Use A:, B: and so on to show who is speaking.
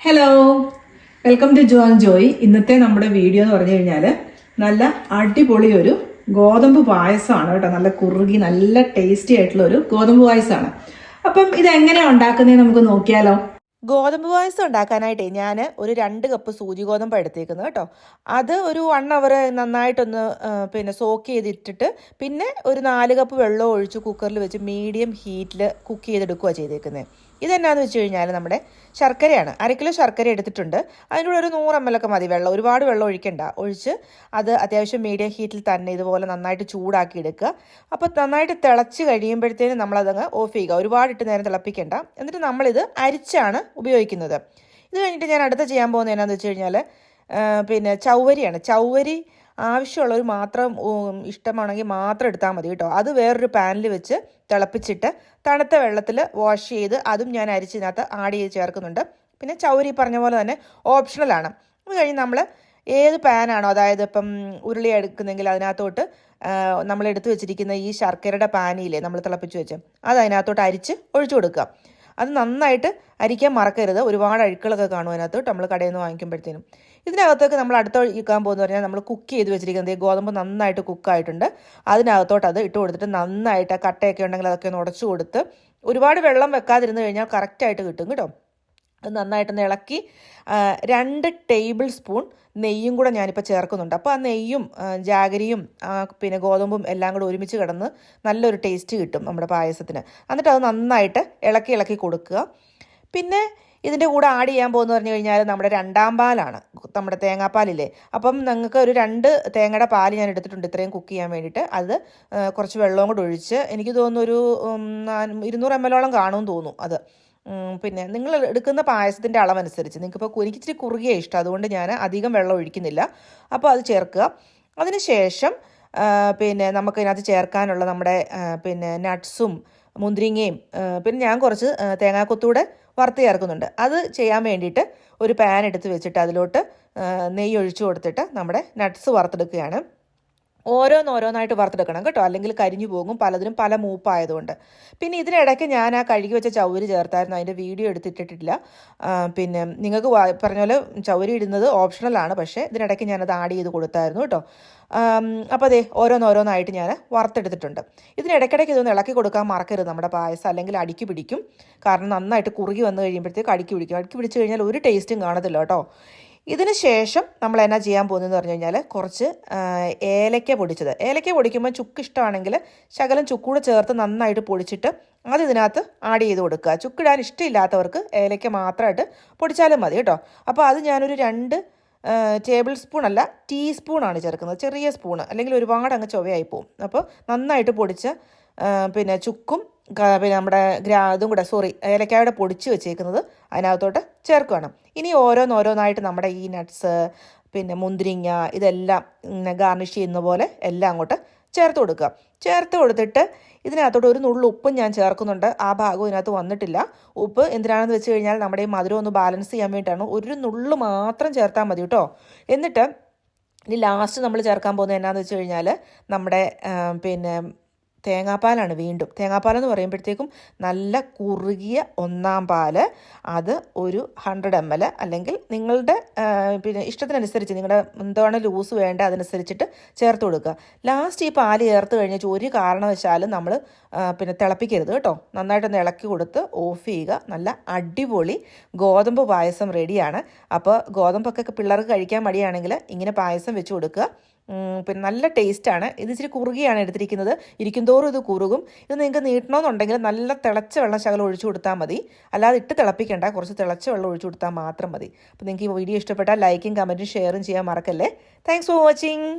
A: Hello welcome to John Joy ഇന്നത്തെ നമ്മുടെ video എന്ന് പറഞ്ഞു കഴിഞ്ഞാൽ നല്ല അടിപൊളി ഒരു ഗോതമ്പ് പായസമാണ് കേട്ടോ. നല്ല കുറുകി നല്ല ടേസ്റ്റി ആയിട്ടുള്ള ഒരു ഗോതമ്പ് പായസമാണ്. അപ്പം ഇത് എങ്ങനെയാണ് ഉണ്ടാക്കുന്നത് നമുക്ക് നോക്കിയാലോ?
B: ഗോതമ്പ് പായസം ഉണ്ടാക്കാനായിട്ട് ഞാൻ ഒരു രണ്ട് കപ്പ് സൂചി ഗോതമ്പ് എടുത്തേക്കുന്നത് കേട്ടോ. അത് ഒരു വൺ അവർ നന്നായിട്ടൊന്ന് പിന്നെ സോക്ക് ചെയ്തിട്ടിട്ട് പിന്നെ ഒരു നാല് കപ്പ് വെള്ളം ഒഴിച്ച് കുക്കറിൽ വെച്ച് മീഡിയം ഹീറ്റിൽ കുക്ക് ചെയ്തെടുക്കുകയാണ് ചെയ്തേക്കുന്നത് ഇതെന്നാന്ന് വെച്ച് കഴിഞ്ഞാൽ നമ്മുടെ ശർക്കരയാണ്. അര കിലോ ശർക്കര എടുത്തിട്ടുണ്ട്. അതിന്റെ ഒരു നൂറ് എം എൽ ഒക്കെ മതി. വെള്ളം ഒരുപാട് വെള്ളം ഒഴിക്കണ്ട. ഒഴിച്ച് അത് അത്യാവശ്യം മീഡിയം ഹീറ്റിൽ തന്നെ ഇതുപോലെ നന്നായിട്ട് ചൂടാക്കി എടുക്കുക. അപ്പോൾ നന്നായിട്ട് തിളച്ച് കഴിയുമ്പോഴത്തേനും നമ്മളതങ്ങ് ഓഫ് ചെയ്യുക. ഒരുപാട് ഇട്ട് നേരം തിളപ്പിക്കേണ്ട. എന്നിട്ട് നമ്മളിത് അരിച്ചാണ് ഉപയോഗിക്കുന്നത്. ഇത് കഴിഞ്ഞിട്ട് ഞാൻ അടുത്ത ചെയ്യാൻ പോകുന്നത് എന്നാന്ന് വെച്ച് കഴിഞ്ഞാൽ പിന്നെ ചൗവരിയാണ്. ചൗവരി ആവശ്യമുള്ളവർ മാത്രം ഇഷ്ടമാണെങ്കിൽ മാത്രം എടുത്താൽ മതി കേട്ടോ. അത് വേറൊരു പാനിൽ വെച്ച് തിളപ്പിച്ചിട്ട് തണുത്ത വെള്ളത്തിൽ വാഷ് ചെയ്ത് അതും ഞാൻ അരിച്ചതിനകത്ത് ആഡ് ചെയ്ത് ചേർക്കുന്നുണ്ട്. പിന്നെ ചൗരി പറഞ്ഞ പോലെ തന്നെ ഓപ്ഷണലാണ് അത് കഴിഞ്ഞ് നമ്മൾ ഏത് പാനാണോ അതായത് ഇപ്പം ഉരുളി എടുക്കുന്നെങ്കിൽ അതിനകത്തോട്ട് നമ്മൾ എടുത്തു വെച്ചിരിക്കുന്ന ഈ ശർക്കരയുടെ പാനിയില്ലേ നമ്മൾ തിളപ്പിച്ച് വെച്ച് അത് അതിനകത്തോട്ട് അരിച്ച് ഒഴിച്ചു കൊടുക്കുക. അത് നന്നായിട്ട് അരിക്കാൻ മറക്കരുത്. ഒരുപാട് അഴുക്കളൊക്കെ കാണും അതിനകത്തോട്ട് നമ്മൾ കടയിൽ നിന്ന് വാങ്ങിക്കുമ്പോഴത്തേനും. ഇതിനകത്തേക്ക് നമ്മൾ അടുത്ത ഒഴിക്കാൻ പോകുന്ന പറഞ്ഞാൽ നമ്മൾ കുക്ക് ചെയ്ത് വെച്ചിരിക്കുന്നത്. ഗോതമ്പ് നന്നായിട്ട് കുക്കായിട്ടുണ്ട് അതിനകത്തോട്ട് അത് ഇട്ട് കൊടുത്തിട്ട് നന്നായിട്ട് ആ കട്ടയൊക്കെ ഉണ്ടെങ്കിൽ അതൊക്കെ ഒന്ന് ഉടച്ചു കൊടുത്ത് ഒരുപാട് വെള്ളം വെക്കാതിരുന്ന് കഴിഞ്ഞാൽ കറക്റ്റായിട്ട് കിട്ടും കേട്ടോ. അത് നന്നായിട്ടൊന്ന് ഇളക്കി രണ്ട് ടേബിൾ സ്പൂൺ നെയ്യും കൂടെ ഞാനിപ്പോൾ ചേർക്കുന്നുണ്ട്. അപ്പോൾ ആ നെയ്യും ജാഗരിയും പിന്നെ ഗോതമ്പും എല്ലാം കൂടെ ഒരുമിച്ച് കിടന്ന് നല്ലൊരു ടേസ്റ്റ് കിട്ടും നമ്മുടെ പായസത്തിന്. എന്നിട്ട് അത് നന്നായിട്ട് ഇളക്കി ഇളക്കി കൊടുക്കുക. പിന്നെ ഇതിന്റെ കൂടെ ആഡ് ചെയ്യാൻ പോകുന്നു പറഞ്ഞു കഴിഞ്ഞാൽ നമ്മുടെ രണ്ടാം പാലാണ്. നമ്മുടെ തേങ്ങാപ്പാലില്ലേ? അപ്പം നിങ്ങൾക്ക് ഒരു രണ്ട് തേങ്ങയുടെ പാൽ ഞാൻ എടുത്തിട്ടുണ്ട് ഇത്രയും കുക്ക് ചെയ്യാൻ വേണ്ടിയിട്ട്. അത് കുറച്ച് വെള്ളവും കൂടെ ഒഴിച്ച് എനിക്ക് തോന്നുന്നു ഒരു ഇരുന്നൂറ് എം എല്ലോളം കാണുമെന്ന് തോന്നുന്നു അത്. പിന്നെ നിങ്ങൾ എടുക്കുന്ന പായസത്തിന്റെ അളവനുസരിച്ച് നിങ്ങൾക്കിപ്പോൾ എനിക്ക് ഇച്ചിരി കുറുകിയ ഇഷ്ടം. അതുകൊണ്ട് ഞാൻ അധികം വെള്ളം ഒഴിക്കുന്നില്ല. അപ്പോൾ അത് ചേർക്കുക. അതിനുശേഷം ശേഷം പിന്നെ നമുക്കതിനകത്ത് ചേർക്കാനുള്ള നമ്മുടെ പിന്നെ നട്ട്സും മുന്തിരിങ്ങയും പിന്നെ ഞാൻ കുറച്ച് തേങ്ങാക്കൊത്തൂടെ വറുത്ത് ചേർക്കുന്നുണ്ട്. അത് ചെയ്യാൻ വേണ്ടിയിട്ട് ഒരു പാൻ എടുത്ത് വെച്ചിട്ട് അതിലോട്ട് നെയ്യ് ഒഴിച്ചു കൊടുത്തിട്ട് നമ്മുടെ നട്ട്സ് വറുത്തെടുക്കുകയാണ്. ഓരോന്നോരോന്നായിട്ട് വറുത്തെടുക്കണം കേട്ടോ. അല്ലെങ്കിൽ കരിഞ്ഞു പോകും. പലതിനും പല മൂപ്പായതുകൊണ്ട്. പിന്നെ ഇതിനിടയ്ക്ക് ഞാൻ ആ കഴുകി വെച്ച ചൗരി ചേർത്തായിരുന്നു. അതിന്റെ വീഡിയോ എടുത്തിട്ടിട്ടില്ല. പിന്നെ നിങ്ങൾക്ക് പറഞ്ഞ പോലെ ചൗരി ഇടുന്നത് ഓപ്ഷണലാണ് പക്ഷേ ഇതിനിടയ്ക്ക് ഞാനത് ആഡ് ചെയ്ത് കൊടുത്തായിരുന്നു കേട്ടോ. അപ്പോൾ അതെ ഓരോന്നോരോന്നായിട്ട് ഞാൻ വറുത്തെടുത്തിട്ടുണ്ട്. ഇതിനിടയ്ക്കിടയ്ക്ക് ഇതൊന്ന് ഇളക്കി കൊടുക്കാൻ മറക്കരുത് നമ്മുടെ പായസം. അല്ലെങ്കിൽ അടുക്കി പിടിക്കും. കാരണം നന്നായിട്ട് കുറുകി വന്നു കഴിയുമ്പോഴത്തേക്ക് അടുക്കി പിടിക്കും. അടുക്കി പിടിച്ച് കഴിഞ്ഞാൽ ഒരു ടേസ്റ്റും കാണത്തില്ല കേട്ടോ. ഇതിന് ശേഷം നമ്മൾ എന്നാ ചെയ്യാൻ പോകുന്നതെന്ന് പറഞ്ഞു കഴിഞ്ഞാൽ കുറച്ച് ഏലക്ക പൊടിച്ചത്. ഏലക്ക പൊടിക്കുമ്പോൾ ചുക്ക് ഇഷ്ടമാണെങ്കിൽ ശകലം ചുക്കൂടെ ചേർത്ത് നന്നായിട്ട് പൊടിച്ചിട്ട് അത് ഇതിനകത്ത് ആഡ് ചെയ്ത് കൊടുക്കുക. ചുക്കിടാൻ ഇഷ്ടമില്ലാത്തവർക്ക് ഏലക്ക മാത്രമായിട്ട് പൊടിച്ചാലും മതി കേട്ടോ. അപ്പോൾ അത് ഞാനൊരു രണ്ട് ടേബിൾ സ്പൂൺ അല്ല ടീസ്പൂണാണ് ചേർക്കുന്നത്. ചെറിയ സ്പൂണ് അല്ലെങ്കിൽ ഒരുപാട് അങ്ങ് ചൊവയായി പോകും അപ്പോൾ നന്നായിട്ട് പൊടിച്ച പിന്നെ ചുക്കും പിന്നെ നമ്മുടെ ഗ്രാ ഇതും കൂടെ സോറി ഏലക്കായുടെ പൊടിച്ച് വെച്ചേക്കുന്നത് അതിനകത്തോട്ട് ചേർക്കുകയാണ് ഇനി ഓരോന്നോരോന്നായിട്ട് നമ്മുടെ ഈ നട്ട്സ് പിന്നെ മുന്തിരിങ്ങ ഇതെല്ലാം ഗാർണിഷ് ചെയ്യുന്ന പോലെ എല്ലാം അങ്ങോട്ട് ചേർത്ത് കൊടുക്കുക. ചേർത്ത് കൊടുത്തിട്ട് ഇതിനകത്തോട്ട് ഒരു നുള്ളു ഉപ്പും ഞാൻ ചേർക്കുന്നുണ്ട്. ആ ഭാഗവും ഇതിനകത്ത് വന്നിട്ടില്ല. ഉപ്പ് എന്തിനാണെന്ന് വെച്ച് കഴിഞ്ഞാൽ നമ്മുടെ ഈ മധുരം ഒന്ന് ബാലൻസ് ചെയ്യാൻ വേണ്ടിയിട്ടാണ്. ഒരു നുള്ളു മാത്രം ചേർത്താൽ മതി കേട്ടോ. എന്നിട്ട് ഇനി ലാസ്റ്റ് നമ്മൾ ചേർക്കാൻ പോകുന്നത് എന്നാന്ന് വെച്ച് കഴിഞ്ഞാൽ നമ്മുടെ പിന്നെ തേങ്ങാപ്പാലാണ് വീണ്ടും. തേങ്ങാപ്പാലെന്ന് പറയുമ്പോഴത്തേക്കും നല്ല കുറുകിയ ഒന്നാം പാൽ. അത് ഒരു ഹൺഡ്രഡ് എം എൽ അല്ലെങ്കിൽ നിങ്ങളുടെ പിന്നെ ഇഷ്ടത്തിനനുസരിച്ച് നിങ്ങളുടെ എന്താണ് ലൂസ് വേണ്ട അതനുസരിച്ചിട്ട് ചേർത്ത് കൊടുക്കുക. ലാസ്റ്റ് ഈ പാൽ ചേർത്ത് കഴിഞ്ഞാൽ ഒരു കാരണവശാലും നമ്മൾ പിന്നെ തിളപ്പിക്കരുത് കേട്ടോ. നന്നായിട്ടൊന്ന് ഇളക്കി കൊടുത്ത് ഓഫ് ചെയ്യുക. നല്ല അടിപൊളി ഗോതമ്പ് പായസം റെഡിയാണ് അപ്പോൾ ഗോതമ്പൊക്കെ പിള്ളേർക്ക് കഴിക്കാൻ മടിയാണെങ്കിൽ ഇങ്ങനെ പായസം വെച്ച് കൊടുക്കുക. പിന്നെ നല്ല ടേസ്റ്റാണ്. ഇത് ഇച്ചിരി കുറുകിയാണ് എടുത്തിരിക്കുന്നത്. ഇരിക്കും തോറും ഇത് കുറുകും. ഇത് നിങ്ങൾക്ക് നീട്ടണമെന്നുണ്ടെങ്കിൽ നല്ല തിളച്ച വെള്ളം ശകലം ഒഴിച്ചു കൊടുത്താൽ മതി. അല്ലാതെ ഇട്ട് തിളപ്പിക്കേണ്ട. കുറച്ച് തിളച്ച വെള്ളം ഒഴിച്ചു കൊടുത്താൽ മാത്രം മതി. അപ്പോൾ നിങ്ങൾക്ക് ഈ വീഡിയോ ഇഷ്ടപ്പെട്ടാൽ ലൈക്കും കമന്റും ഷെയറും ചെയ്യാൻ മറക്കല്ലേ. Thanks for watching